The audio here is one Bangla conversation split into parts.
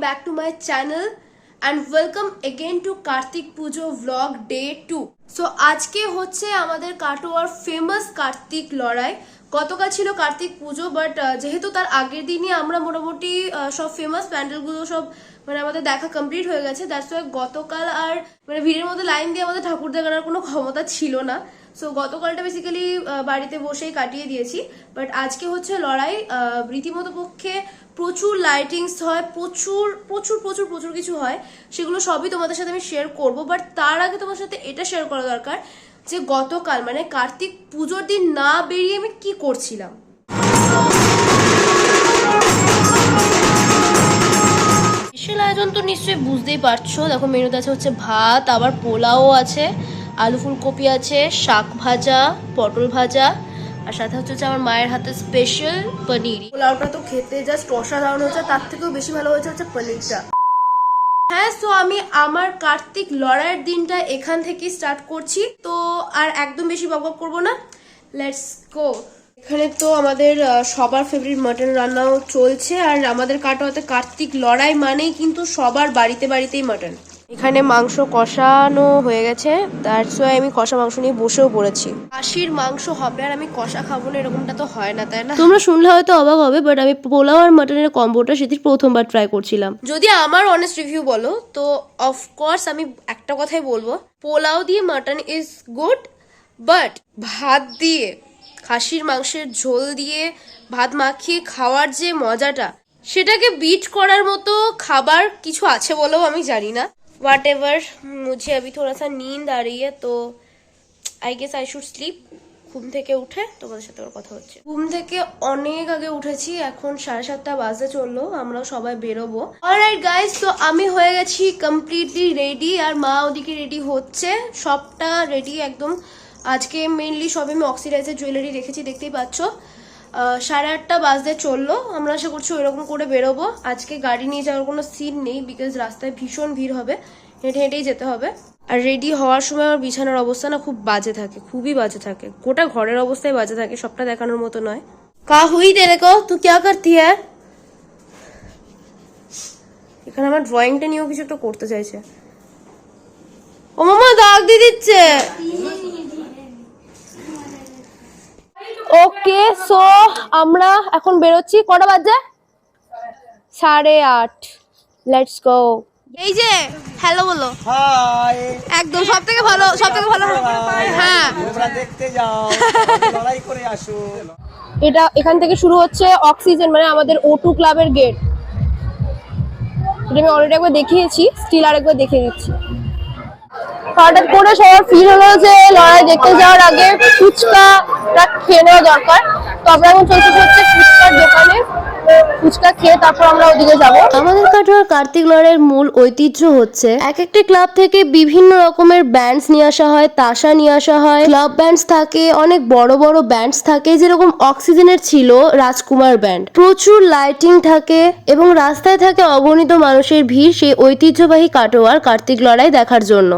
back to my channel and welcome again to Kartik Puja vlog day 2 so আজকে হচ্ছে আমাদের কাটোয়ার ফেমাস কার্তিক লড়াই। গতকাল ছিল কার্তিক পুজো বাট যেহেতু তার আগের দিনই আমরা মোটামুটি সব ফেমাস প্যান্ডেলগুলো সব মানে আমাদের দেখা কমপ্লিট হয়ে গেছে। দ্যাটস ওয়াই গতকাল আর মানে ভিড়ের মধ্যে লাইন দিয়ে আমাদের ঠাকুর দেখানোর কোনো ক্ষমতা ছিল না। সো গতকালটা বেসিক্যালি বাড়িতে বসেই কাটিয়ে দিয়েছি। বাট আজকে হচ্ছে লড়াই রীতিমতো পক্ষে প্রচুর লাইটিংস হয়, প্রচুর প্রচুর প্রচুর প্রচুর কিছু হয়, সেগুলো সবই তোমাদের সাথে আমি শেয়ার করব। বাট তার আগে তোমার সাথে এটা শেয়ার করা দরকার যে গতকাল মানে কার্তিক পুজোর দিন না বেরিয়ে আমি কি করছিলাম? স্পেশাল আয়োজন তো নিশ্চয়ই বুঝতেই পারছ। দেখো মেনুতে আছে হচ্ছে ভাত, আবার পোলাও আছে, আলু ফুলকপি আছে, শাক ভাজা, পটল ভাজা আর সাথে হচ্ছে আমার মায়ের হাতে স্পেশাল পনির পোলাওটা তো খেতে জাস্ট অসাধারণ হচ্ছে তার থেকেও বেশি ভালো হয়েছে হচ্ছে পনিরটা। হ্যাঁ সো আমি আমার কার্তিক লড়াইয়ের দিনটা এখান থেকেই স্টার্ট করছি। তো আর একদম বেশি বক বকবক করব না। লেটস গো এখানে তো আমাদের সবার ফেভারিট মাটন রান্নাও চলছে। আর আমাদের কাটোয়াতে কার্তিক লড়াই মানেই কিন্তু সবার বাড়িতে বাড়িতেই মাটন এখানে মাংস কষানো হয়ে গেছে। তার ওয়াই আমি কষা মাংস নিয়ে বসেও পড়েছি। খাসির মাংস হবে আর আমি কষা খাব না এরকমটা তো হয় না তাই না? তোমরা শুনলে হয়তো অবাক হবে বাট আমি পোলাও আর মাটনের কম্বোটা সেদিন প্রথমবার ট্রাই করছিলাম। যদি আমার অনেস্ট রিভিউ বলো তো অফকোর্স আমি একটা কথাই বলব। পোলাও দিয়ে মাটন ইজ গুড বাট ভাত দিয়ে খাসির মাংসের ঝোল দিয়ে ভাত মাখিয়ে খাওয়ার যে মজাটা সেটাকে বিট করার মতো খাবার কিছু আছে বলেও আমি জানি না। হোয়াট এভার মুঝে अभी थोड़ा सा नींद आ रही है तो I guess I should sleep ঘুম থেকে উঠে তোমাদের সাথে ওর কথা হচ্ছে ঘুম থেকে অনেক আগে উঠেছি এখন সাড়ে সাতটা বাজে চললো আমরাও সবাই বেরোবো অলরাইট গাইস তো আমি হয়ে গেছি কমপ্লিটলি রেডি আর মা ওদিকে রেডি হচ্ছে সবটা রেডি একদম আজকে মেনলি সব আমি অক্সিডাইজার জুয়েলারি রেখেছি দেখতেই পাচ্ছ আহ, সাড়ে আটটা বাজতে চলল। আমরা আশা করছি ওইরকম করে বেরোবো। আজকে গাড়ি নিয়ে যাওয়ার কোনো সিন নেই বিকজ রাস্তায় ভীষণ ভিড় হবে। হেঁটে হেঁটেই যেতে হবে। আর রেডি হওয়ার সময় আমার বিছানার অবস্থা না খুব বাজে থাকে, খুবই বাজে থাকে। গোটা ঘরের অবস্থায় বাজে থাকে, সবটা দেখানোর মতো নয়। কা হুই তেরে কো? তু ক্যা করতি হ্যাঁ? এখানে আমার ড্রয়িংটা নিয়েও কিছু একটা করতে চাইছে। ও মামা দাগ দিয়ে দিচ্ছে। ওকে সো আমরা এখন বেরোচ্ছি। কটা বাজে? সাড়ে আট। লেটস গো এই যে হ্যালো বলো। একদম সব থেকে ভালো সব থেকে ভালো হ্যাঁ দেখতে যাও। লড়াই করে আসো। এটা এখান থেকে শুরু হচ্ছে অক্সিজেন মানে আমাদের ওটু ক্লাবের গেট এটা আমি অলরেডি একবার দেখিয়েছি স্টিল আরেকবার দেখিয়ে দিচ্ছি। হঠাৎ করে সবার ফিল হলো যে লড়াই দেখতে যাওয়ার আগে ফুচকাটা খেয়ে নেওয়া দরকার। তো আমরা এখন চলছে হচ্ছে ফুচকার দোকানে। ফুচকা খেয়ে তারপর আমরা ওদিকে যাব। আমাদের কাটোয়ার কার্তিক লড়াইয়ের মূল ঐতিহ্য হচ্ছে এক একটি ক্লাব থেকে বিভিন্ন রকমের ব্যান্ডস নিয়ে আসা হয়, তাসা নিয়ে আসা হয়। ক্লাব ব্যান্ডস থাকে, অনেক বড় বড় ব্যান্ডস থাকে, যেরকম অক্সিজেনের ছিল রাজকুমার ব্যান্ড প্রচুর লাইটিং থাকে এবং রাস্তায় থাকে অগণিত মানুষের ভিড় সেই ঐতিহ্যবাহী কাটোয়ার কার্তিক লড়াই দেখার জন্য।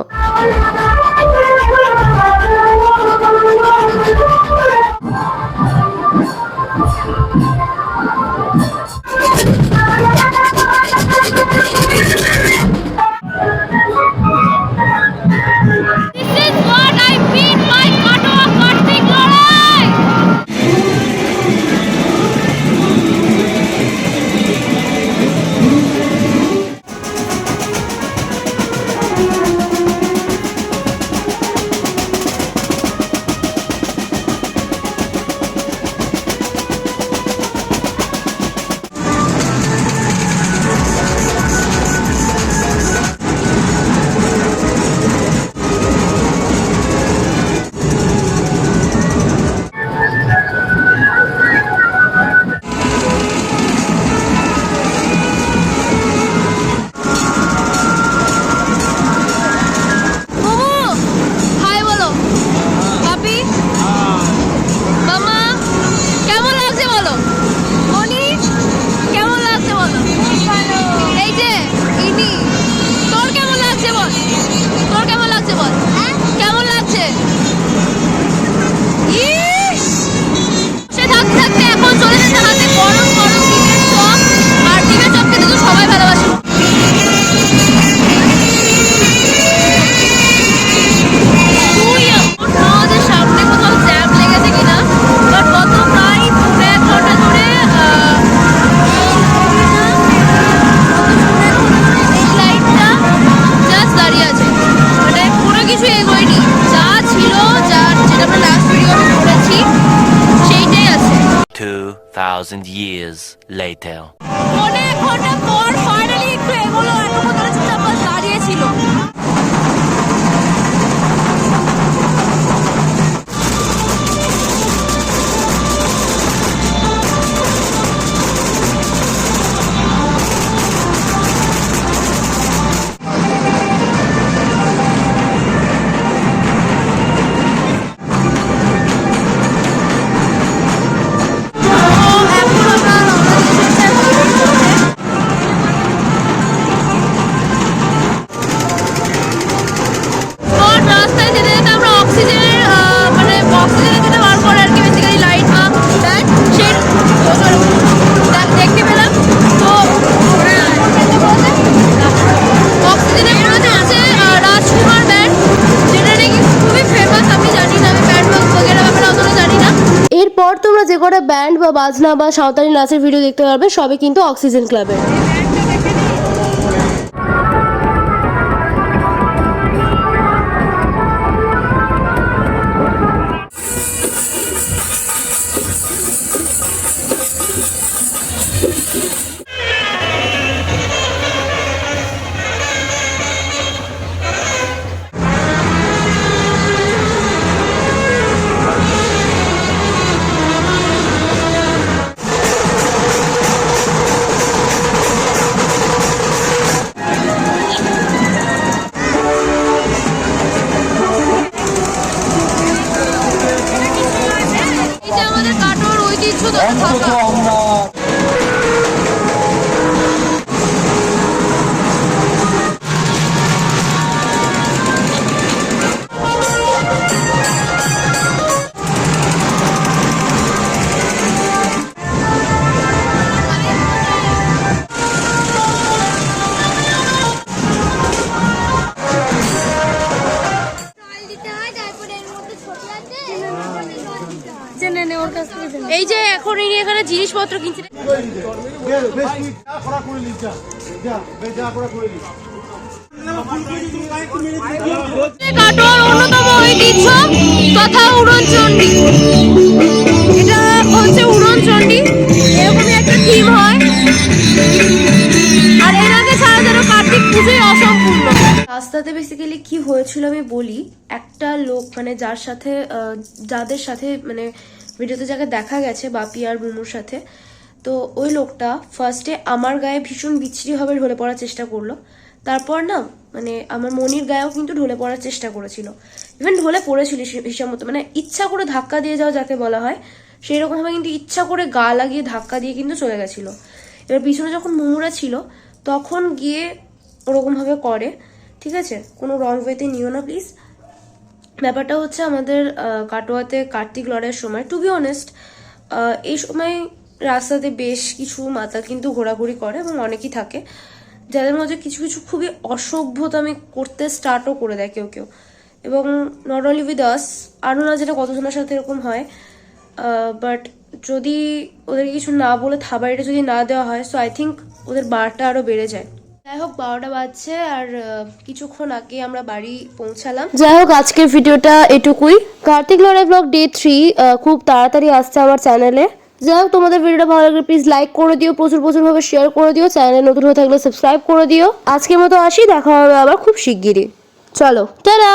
2,000 years later. অনেক ঘণ্টা পর ফাইনালি একটু এগোলো এতক্ষণ ধরে তোমরা যে কটা ব্যান্ড বা বাজনা বা সাঁওতালি নাচের ভিডিও দেখতে পারবে, সবই কিন্তু অক্সিজেন ক্লাবের এই যে এখন ইনি এখানে জিনিসপত্র কিনছে কাটোয়ার অন্যতম ঐতিহ্য তথা উড়নচণ্ডী এটা হচ্ছে উড়নচণ্ডী এরকমই একটা থিম হয়। আর এনাকে ছাড়া যেন কার্তিক পুজোই অসম্পূর্ণ। রাস্তাতে বেসিক্যালি কি হয়েছিল আমি বলি একটা লোক মানে যার সাথে যাদের সাথে মানে ভিডিওতে যাকে দেখা গেছে, বাপি আর মুমুর সাথে, তো ওই লোকটা ফার্স্টে আমার গায়ে ভীষণ বিচ্ছিরিভাবে ঢলে পড়ার চেষ্টা করল। তারপর না মানে আমার মনির গায়েও কিন্তু ঢলে পড়ার চেষ্টা করেছিল। ইভেন ঢলে পড়েছিল হিসাব মতো মানে ইচ্ছা করে ধাক্কা দিয়ে যাওয়া যাকে বলা হয় সেই রকমভাবে কিন্তু ইচ্ছা করে গা লাগিয়ে ধাক্কা দিয়ে কিন্তু চলে গেছিল। এবার পিছনে যখন মুমুরা ছিল, তখন গিয়ে ওরকমভাবে করে, ঠিক আছে? কোনো রং ওয়েতে নিও না প্লিজ ব্যাপারটা হচ্ছে আমাদের কাটোয়াতে কার্তিক লড়াইয়ের সময় টু বি অনেস্ট এই সময় রাস্তাতে বেশ কিছু মাতা কিন্তু ঘোরাঘুরি করে এবং অনেকেই থাকে, যাদের মধ্যে কিছু কিছু খুবই অসভ্যতা আমি করতে স্টার্টও করে দেয় কেউ কেউ। এবং নট অনলি উইথ আস আরও না যেটা কতজনের সাথে এরকম হয় বাট যদি ওদেরকে কিছু না বলে থাবাড়িটা যদি না দেওয়া হয় সো আই থিঙ্ক ওদের বারটা আরও বেড়ে যায়। যাই হোক, বারোটা বাজছে আর কিছুক্ষণ আগে আমরা বাড়ি পৌঁছালাম। যাই হোক, আজকের ভিডিওটা এটুকুই। কার্তিক লড়াই ব্লগ ডে থ্রি খুব তাড়াতাড়ি আসছে আমার চ্যানেলে। যাই হোক, তোমাদের ভিডিওটা ভালো লাগলে প্লিজ লাইক করে দিও, প্রচুর প্রচুর ভাবে শেয়ার করে দিও, চ্যানেলে নতুন হয়ে থাকলে সাবস্ক্রাইব করে দিও। আজকের মতো আসি, দেখা হবে আবার খুব শিগগিরই। চলো, টাটা!